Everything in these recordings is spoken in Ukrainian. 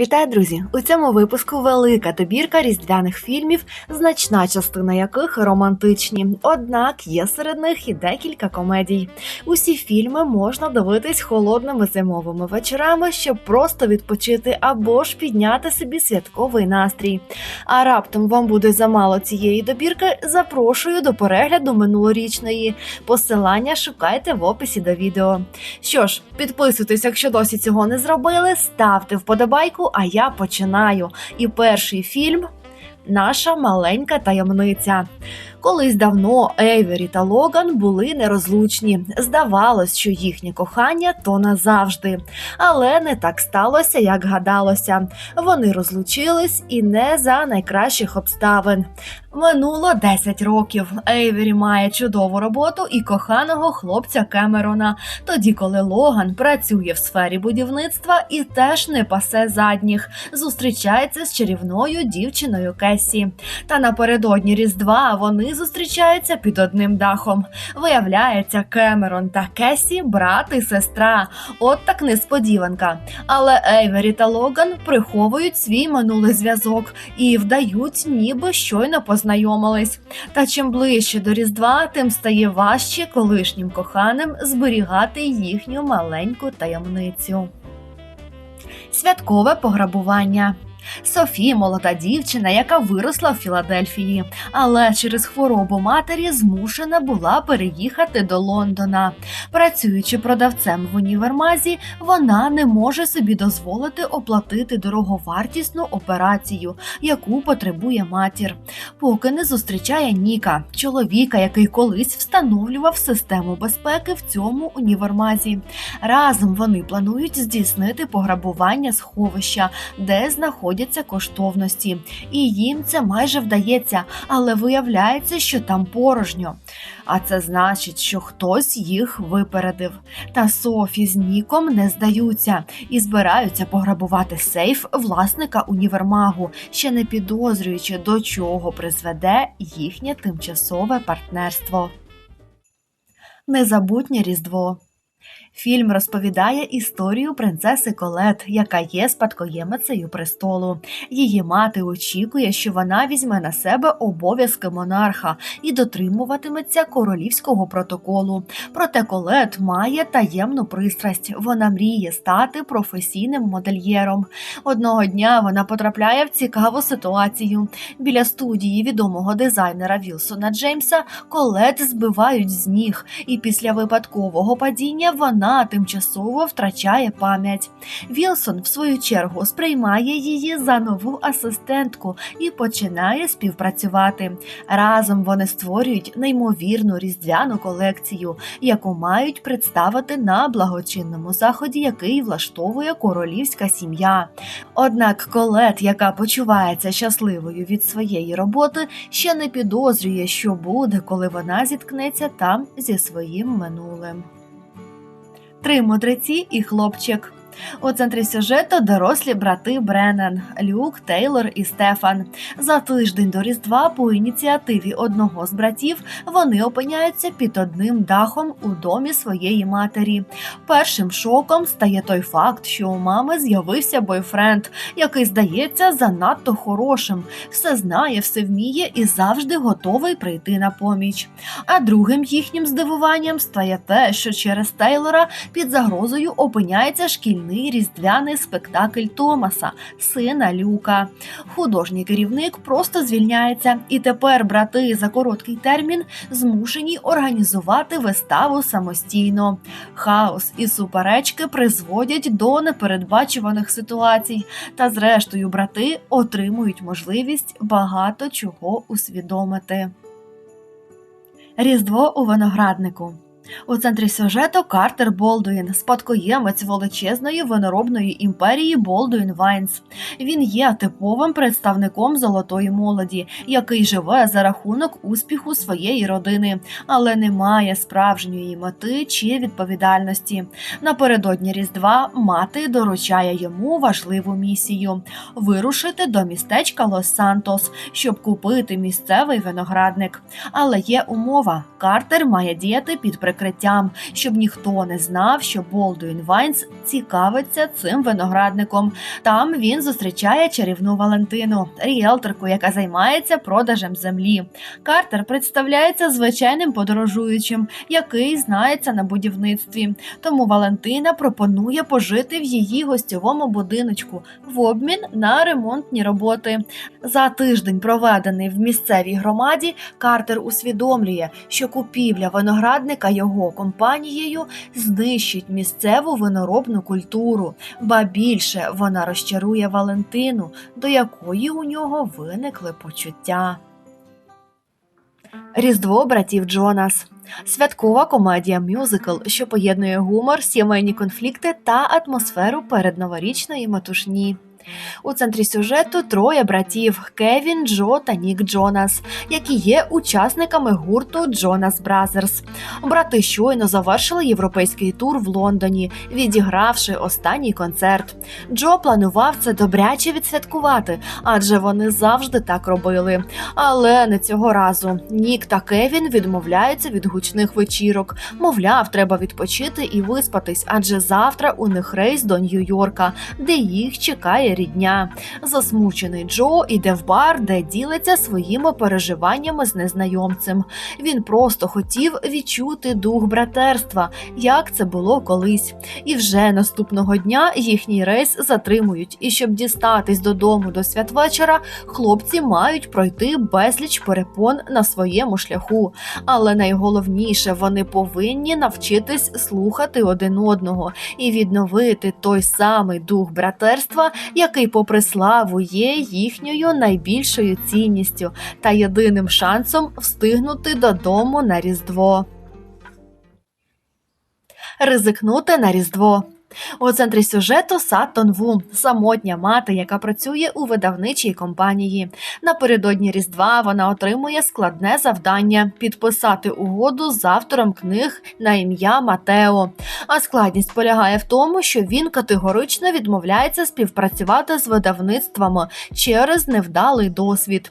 Вітаю, друзі! У цьому випуску велика добірка різдвяних фільмів, значна частина яких романтичні. Однак є серед них і декілька комедій. Усі фільми можна дивитись холодними зимовими вечорами, щоб просто відпочити або ж підняти собі святковий настрій. А раптом вам буде замало цієї добірки. Запрошую до перегляду минулорічної. Посилання шукайте в описі до відео. Що ж, підписуйтесь, якщо досі цього не зробили, ставте вподобайку, а я починаю. І перший фільм Наша маленька таємниця. Колись давно Ейвері та Логан були нерозлучні. Здавалось, що їхнє кохання то назавжди. Але не так сталося, як гадалося. Вони розлучились і не за найкращих обставин. Минуло 10 років. Ейвері має чудову роботу і коханого хлопця Кемерона. Тоді, коли Логан працює в сфері будівництва і теж не пасе задніх, зустрічається з чарівною дівчиною Кесі. Та напередодні Різдва вони зустрічаються під одним дахом. Виявляється, Кемерон та Кесі брат і сестра. От так несподіванка. Але Ейвері та Логан приховують свій минулий зв'язок і вдають, ніби щойно познайомились. Та чим ближче до Різдва, тим стає важче колишнім коханим зберігати їхню маленьку таємницю. Святкове пограбування. Софі молода дівчина, яка виросла в Філадельфії, але через хворобу матері змушена була переїхати до Лондона. Працюючи продавцем в універмазі, вона не може собі дозволити оплатити дороговартісну операцію, яку потребує матір, поки не зустрічає Ніка, чоловіка, який колись встановлював систему безпеки в цьому універмазі. Разом вони планують здійснити пограбування сховища, де знаходяться коштовності, і їм це майже вдається, але виявляється, що там порожньо. А це значить, що хтось їх випередив. Та Софі з Ніком не здаються і збираються пограбувати сейф власника універмагу, ще не підозрюючи, до чого призведе їхнє тимчасове партнерство. Незабутнє Різдво. Фільм розповідає історію принцеси Колет, яка є спадкоємицею престолу. Її мати очікує, що вона візьме на себе обов'язки монарха і дотримуватиметься королівського протоколу. Проте Колет має таємну пристрасть. Вона мріє стати професійним модельєром. Одного дня вона потрапляє в цікаву ситуацію. Біля студії відомого дизайнера Вілсона Джеймса Колет збивають з ніг, і після випадкового падіння вона тимчасово втрачає пам'ять. Вілсон, в свою чергу, сприймає її за нову асистентку і починає співпрацювати. Разом вони створюють неймовірну різдвяну колекцію, яку мають представити на благочинному заході, який влаштовує королівська сім'я. Однак Колет, яка почувається щасливою від своєї роботи, ще не підозрює, що буде, коли вона зіткнеться там зі своїм минулим. Три мудреці і хлопчик. У центрі сюжету дорослі брати Бреннан, Люк, Тейлор і Стефан. За тиждень до Різдва по ініціативі одного з братів вони опиняються під одним дахом у домі своєї матері. Першим шоком стає той факт, що у мами з'явився бойфренд, який здається занадто хорошим, все знає, все вміє і завжди готовий прийти на поміч. А другим їхнім здивуванням стає те, що через Тейлора під загрозою опиняється шкільний різдвяний спектакль Томаса, сина Люка. Художній керівник просто звільняється, і тепер брати за короткий термін змушені організувати виставу самостійно. Хаос і суперечки призводять до непередбачуваних ситуацій, та зрештою брати отримують можливість багато чого усвідомити. Різдво у винограднику. У центрі сюжету Картер Болдуїн, спадкоємець величезної виноробної імперії Болдуїн Вайнс. Він є типовим представником золотої молоді, який живе за рахунок успіху своєї родини, але не має справжньої мети чи відповідальності. Напередодні Різдва мати доручає йому важливу місію вирушити до містечка Лос-Сантос, щоб купити місцевий виноградник. Але є умова: Картер має діяти під прикриттям, щоб ніхто не знав, що Болдуін Вайнс цікавиться цим виноградником. Там він зустрічає чарівну Валентину, ріелторку, яка займається продажем землі. Картер представляється звичайним подорожуючим, який знається на будівництві. Тому Валентина пропонує пожити в її гостьовому будиночку в обмін на ремонтні роботи. За тиждень, проведений в місцевій громаді, Картер усвідомлює, що купівля виноградника його компанією знищить місцеву виноробну культуру, ба більше вона розчарує Валентину, до якої у нього виникли почуття. Різдво братів Джонас. Святкова комедія мюзикл, що поєднує гумор, сімейні конфлікти та атмосферу передноворічної метушні. У центрі сюжету троє братів Кевін, Джо та Нік Джонас, які є учасниками гурту Джонас Бразерс. Брати щойно завершили європейський тур в Лондоні, відігравши останній концерт. Джо планував це добряче відсвяткувати, адже вони завжди так робили. Але не цього разу. Нік та Кевін відмовляються від гучних вечірок. Мовляв, треба відпочити і виспатись, адже завтра у них рейс до Нью-Йорка, де їх чекає рідня. Засмучений Джо іде в бар, де ділиться своїми переживаннями з незнайомцем. Він просто хотів відчути дух братерства, як це було колись. І вже наступного дня їхній рейс затримують. І щоб дістатись додому до святвечора, хлопці мають пройти безліч перепон на своєму шляху. Але найголовніше вони повинні навчитись слухати один одного і відновити той самий дух братерства, який, попри славу, є їхньою найбільшою цінністю та єдиним шансом встигнути додому на Різдво. Ризикнути на Різдво. У центрі сюжету Саттон Ву, самотня мати, яка працює у видавничій компанії. Напередодні Різдва вона отримує складне завдання підписати угоду з автором книг на ім'я Матео. А складність полягає в тому, що він категорично відмовляється співпрацювати з видавництвами через невдалий досвід.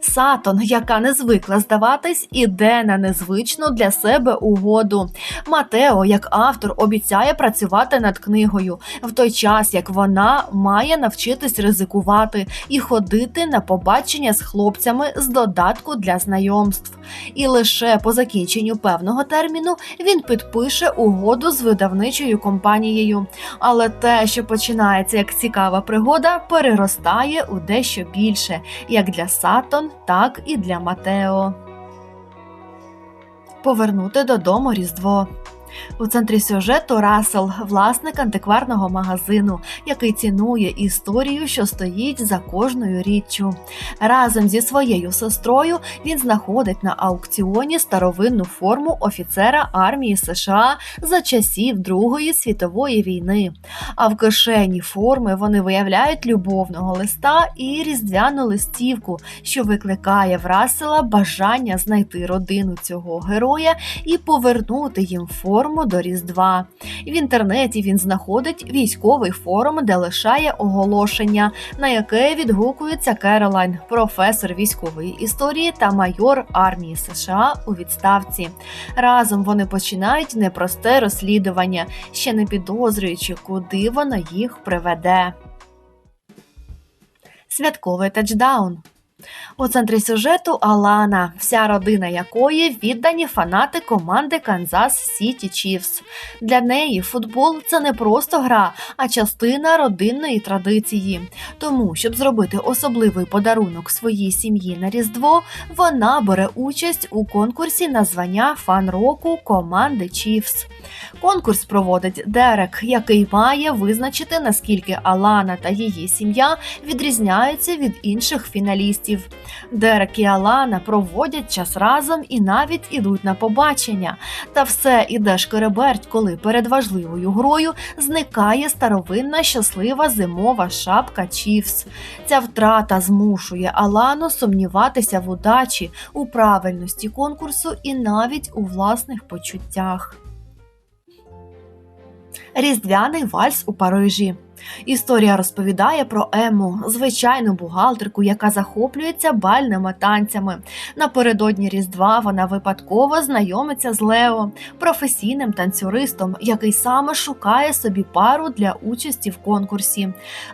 Сатон, яка не звикла здаватись, іде на незвичну для себе угоду. Матео, як автор, обіцяє працювати над книгою, в той час як вона має навчитись ризикувати і ходити на побачення з хлопцями з додатку для знайомств. І лише по закінченню певного терміну він підпише угоду з видавничою компанією. Але те, що починається як цікава пригода, переростає у дещо більше, як для Сатон, так і для Матео. Повернути додому Різдво. У центрі сюжету Рассел, власник антикварного магазину, який цінує історію, що стоїть за кожною річчю. Разом зі своєю сестрою він знаходить на аукціоні старовинну форму офіцера армії США за часів Другої світової війни. А в кишені форми вони виявляють любовного листа і різдвяну листівку, що викликає в Рассела бажання знайти родину цього героя і повернути їм форму форму до Різдва. В інтернеті він знаходить військовий форум, де лишає оголошення, на яке відгукується Керолайн, професор військової історії та майор армії США у відставці. Разом вони починають непросте розслідування, ще не підозрюючи, куди воно їх приведе. Святковий тачдаун. У центрі сюжету Алана, вся родина якої віддані фанати команди Канзас Сіті Чіфс. Для неї футбол це не просто гра, а частина родинної традиції. Тому, щоб зробити особливий подарунок своїй сім'ї на Різдво, вона бере участь у конкурсі на звання фан-року команди Чіфс. Конкурс проводить Дерек, який має визначити, наскільки Алана та її сім'я відрізняються від інших фіналістів. Дерек і Алана проводять час разом і навіть ідуть на побачення. Та все іде шкереберть, коли перед важливою грою зникає старовинна щаслива зимова шапка Чіфс. Ця втрата змушує Алану сумніватися в удачі, у правильності конкурсу і навіть у власних почуттях. Різдвяний вальс у Парижі. Історія розповідає про Ему, звичайну бухгалтерку, яка захоплюється бальними танцями. Напередодні Різдва вона випадково знайомиться з Лео, професійним танцюристом, який саме шукає собі пару для участі в конкурсі.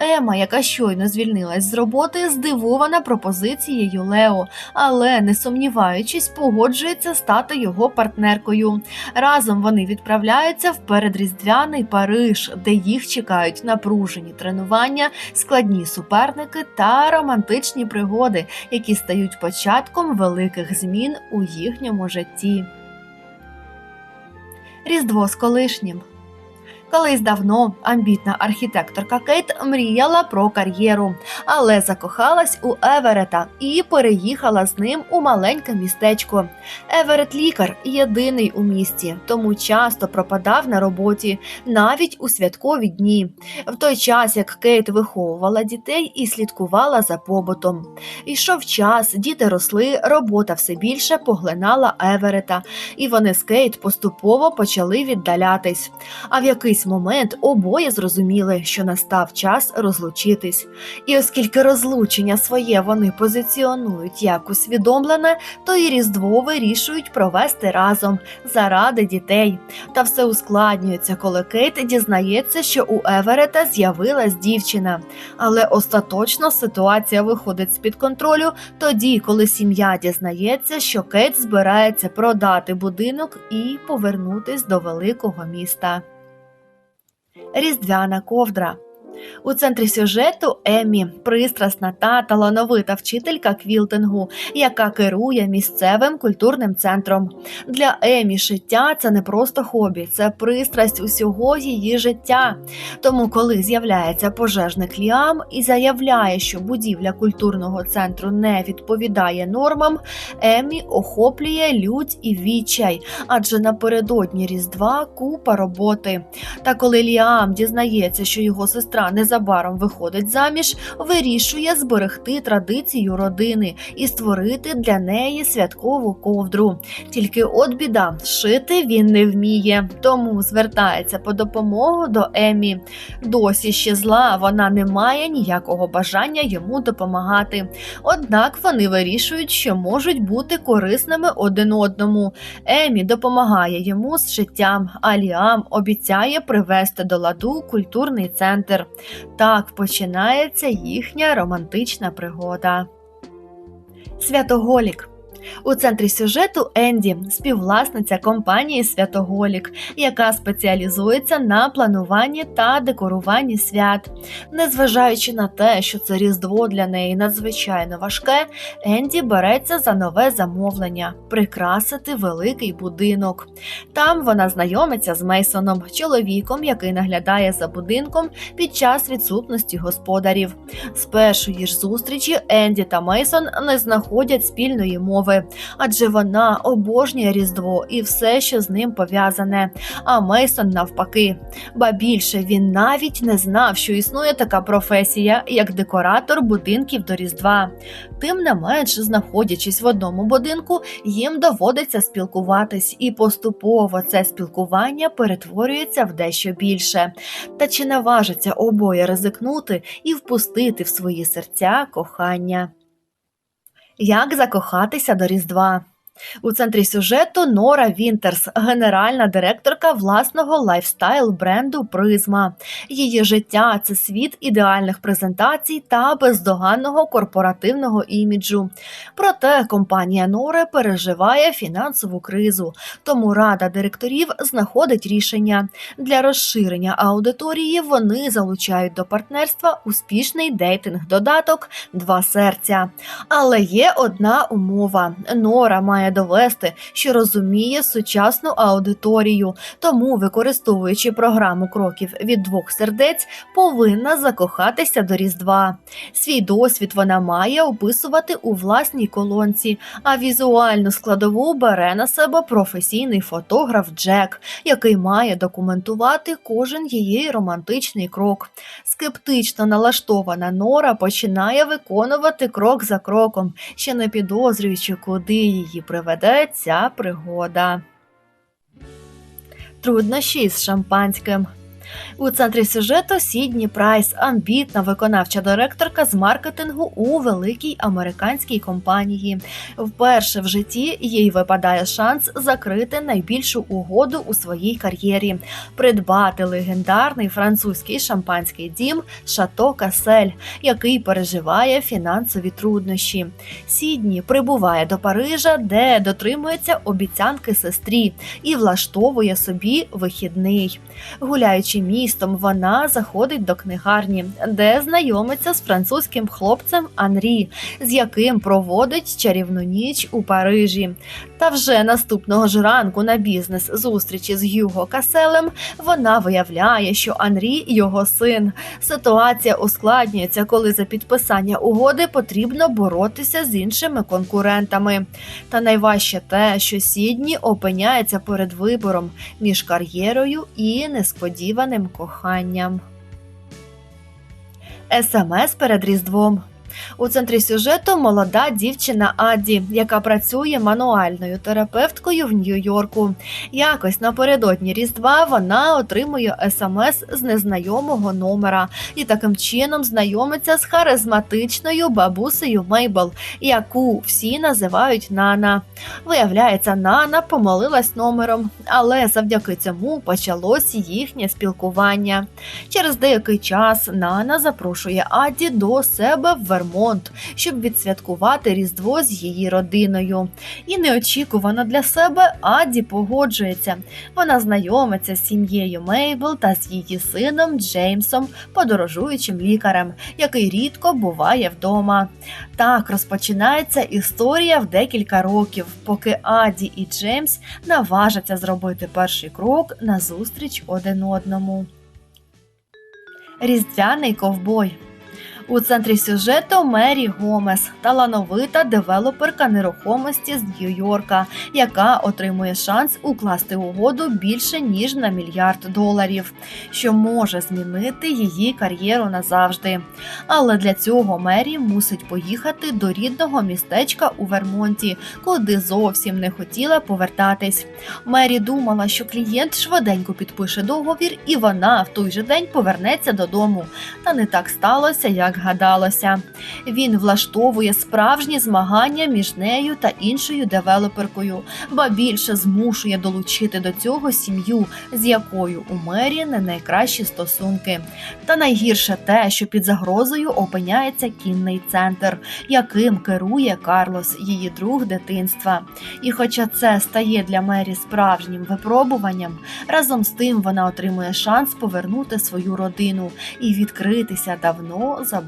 Ема, яка щойно звільнилась з роботи, здивована пропозицією Лео, але не сумніваючись, погоджується стати його партнеркою. Разом вони відправляються в передріздвяний Париж, де їх чекають напружені тренування, складні суперники та романтичні пригоди, які стають початком великих змін у їхньому житті. Різдво з колишнім. Колись давно амбітна архітекторка Кейт мріяла про кар'єру, але закохалась у Еверета і переїхала з ним у маленьке містечко. Еверет лікар єдиний у місті, тому часто пропадав на роботі, навіть у святкові дні. В той час, як Кейт виховувала дітей і слідкувала за побутом. Ішов час, діти росли, робота все більше поглинала Еверета, і вони з Кейт поступово почали віддалятись. А в якийсь момент обоє зрозуміли, що настав час розлучитись. І оскільки розлучення своє вони позиціонують як усвідомлене, то і Різдво вирішують провести разом заради дітей. Та все ускладнюється, коли Кейт дізнається, що у Еверета з'явилась дівчина. Але остаточно ситуація виходить з під контролю тоді, коли сім'я дізнається, що Кейт збирається продати будинок і повернутись до великого міста. Різдвяна ковдра. У центрі сюжету Емі пристрасна та талановита вчителька квілтингу, яка керує місцевим культурним центром. Для Емі шиття це не просто хобі, це пристрасть усього її життя. Тому, коли з'являється пожежник Ліам і заявляє, що будівля культурного центру не відповідає нормам, Емі охоплює лють і відчай, адже напередодні Різдва купа роботи. Та коли Ліам дізнається, що його сестра незабаром виходить заміж, вирішує зберегти традицію родини і створити для неї святкову ковдру. Тільки от біда, шити він не вміє, тому звертається по допомогу до Емі. Досі ще зла, вона не має ніякого бажання йому допомагати. Однак вони вирішують, що можуть бути корисними один одному. Емі допомагає йому з життям, а Ліам обіцяє привести до ладу культурний центр. Так починається їхня романтична пригода. Святоголік у центрі сюжету Енді, співвласниця компанії Святоголік, яка спеціалізується на плануванні та декоруванні свят. Незважаючи на те, що це різдво для неї надзвичайно важке, Енді береться за нове замовлення прикрасити великий будинок. Там вона знайомиться з Мейсоном, чоловіком, який наглядає за будинком під час відсутності господарів. З першої ж зустрічі Енді та Мейсон не знаходять спільної мови адже вона обожнює Різдво і все, що з ним пов'язане. А Мейсон навпаки. Ба більше він навіть не знав, що існує така професія, як декоратор будинків до Різдва. Тим не менш, знаходячись в одному будинку, їм доводиться спілкуватись, і поступово це спілкування перетворюється в дещо більше. Та чи наважиться обоє ризикнути і впустити в свої серця кохання? Як закохатися до Різдва? У центрі сюжету Нора Вінтерс, генеральна директорка власного лайфстайл бренду Призма. Її життя це світ ідеальних презентацій та бездоганного корпоративного іміджу. Проте компанія Нори переживає фінансову кризу, тому рада директорів знаходить рішення для розширення аудиторії. Вони залучають до партнерства успішний дейтинг-додаток Два серця. Але є одна умова: Нора має має довести, що розуміє сучасну аудиторію, тому, використовуючи програму кроків від двох сердець, повинна закохатися до Різдва. Свій досвід вона має описувати у власній колонці, а візуальну складову бере на себе професійний фотограф Джек, який має документувати кожен її романтичний крок. Скептично налаштована Нора починає виконувати крок за кроком, ще не підозрюючи, куди її приведе ця пригода. Труднощі з шампанським. У центрі сюжету Сідні Прайс, амбітна виконавча директорка з маркетингу у великій американській компанії. Вперше в житті їй випадає шанс закрити найбільшу угоду у своїй кар'єрі, придбати легендарний французький шампанський дім Шато Касель, який переживає фінансові труднощі. Сідні прибуває до Парижа, де дотримується обіцянки сестрі і влаштовує собі вихідний. Гуляючи містом, вона заходить до книгарні, де знайомиться з французьким хлопцем Анрі, з яким проводить чарівну ніч у Парижі. Та вже наступного ж ранку на бізнес зустрічі з Гюго Каселем вона виявляє, що Анрі його син. Ситуація ускладнюється, коли за підписання угоди потрібно боротися з іншими конкурентами. Та найважче те, що Сідні опиняється перед вибором між кар'єрою і несподіваним коханням. СМС перед Різдвом. У центрі сюжету молода дівчина Адді, яка працює мануальною терапевткою в Нью-Йорку. Якось напередодні Різдва вона отримує смс з незнайомого номера і таким чином знайомиться з харизматичною бабусею Мейбл, яку всі називають Нана. Виявляється, Нана помолилась номером, але завдяки цьому почалось їхнє спілкування. Через деякий час Нана запрошує Адді до себе в Вермонт, щоб відсвяткувати Різдво з її родиною. І неочікувано для себе Адді погоджується. Вона знайомиться з сім'єю Мейбл та з її сином Джеймсом, подорожуючим лікарем, який рідко буває вдома. Так розпочинається історія в декілька років, поки Аді і Джеймс наважаться зробити перший крок назустріч один одному. Різдвяний ковбой. У центрі сюжету Мері Гомес, талановита девелоперка нерухомості з Нью-Йорка, яка отримує шанс укласти угоду більше ніж на мільярд доларів, що може змінити її кар'єру назавжди. Але для цього Мері мусить поїхати до рідного містечка у Вермонті, куди зовсім не хотіла повертатись. Мері думала, що клієнт швиденько підпише договір, і вона в той же день повернеться додому. Та не так сталося, як гадалося. Він влаштовує справжні змагання між нею та іншою девелоперкою, ба більше змушує долучити до цього сім'ю, з якою у мері не найкращі стосунки. Та найгірше те, що під загрозою опиняється кінний центр, яким керує Карлос, її друг дитинства. І хоча це стає для Мері справжнім випробуванням, разом з тим вона отримує шанс повернути свою родину і відкритися давно забутим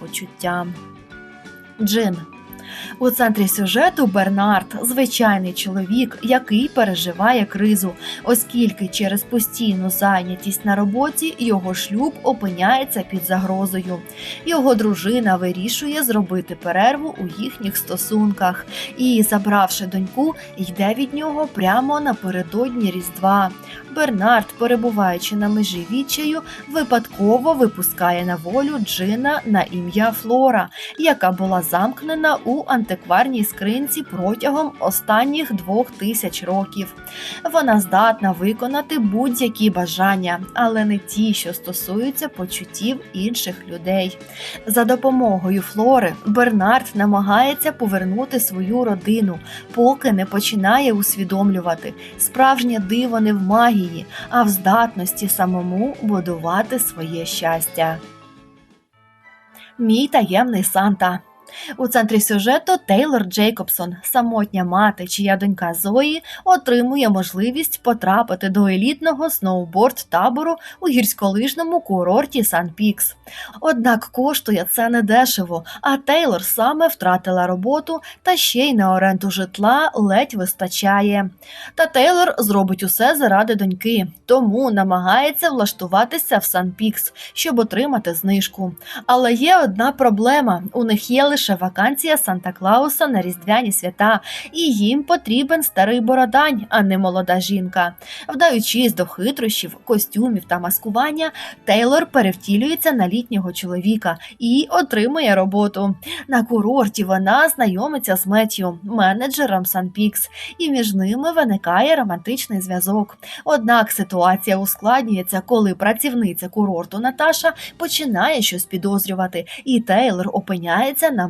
почуттям. Джин у центрі сюжету Бернард звичайний чоловік, який переживає кризу, оскільки через постійну зайнятість на роботі його шлюб опиняється під загрозою. Його дружина вирішує зробити перерву у їхніх стосунках і, забравши доньку, йде від нього прямо напередодні Різдва. Бернард, перебуваючи на межі відчаю, випадково випускає на волю джина на ім'я Флора, яка була замкнена у антикварній скринці протягом останніх двох тисяч років. Вона здатна виконати будь-які бажання, але не ті, що стосуються почуттів інших людей. За допомогою Флори Бернард намагається повернути свою родину, поки не починає усвідомлювати справжнє диво не в магії, а в здатності самому будувати своє щастя. Мій таємний Санта. У центрі сюжету Тейлор Джейкобсон, самотня мати, чия донька Зої отримує можливість потрапити до елітного сноуборд табору у гірськолижному курорті Сан Пікс. Однак коштує це недешево, а Тейлор саме втратила роботу та ще й на оренду житла ледь вистачає. Та Тейлор зробить усе заради доньки, тому намагається влаштуватися в Сан Пікс, щоб отримати знижку. Але є одна проблема: у них є лише вакансія Санта Клауса на різдвяні свята, і їм потрібен старий бородань, а не молода жінка. Вдаючись до хитрощів, костюмів та маскування, Тейлор перевтілюється на літнього чоловіка і отримує роботу. На курорті вона знайомиться з Меттю, менеджером Санпікс, і між ними виникає романтичний зв'язок. Однак ситуація ускладнюється, коли працівниця курорту Наташа починає щось підозрювати, і Тейлор опиняється на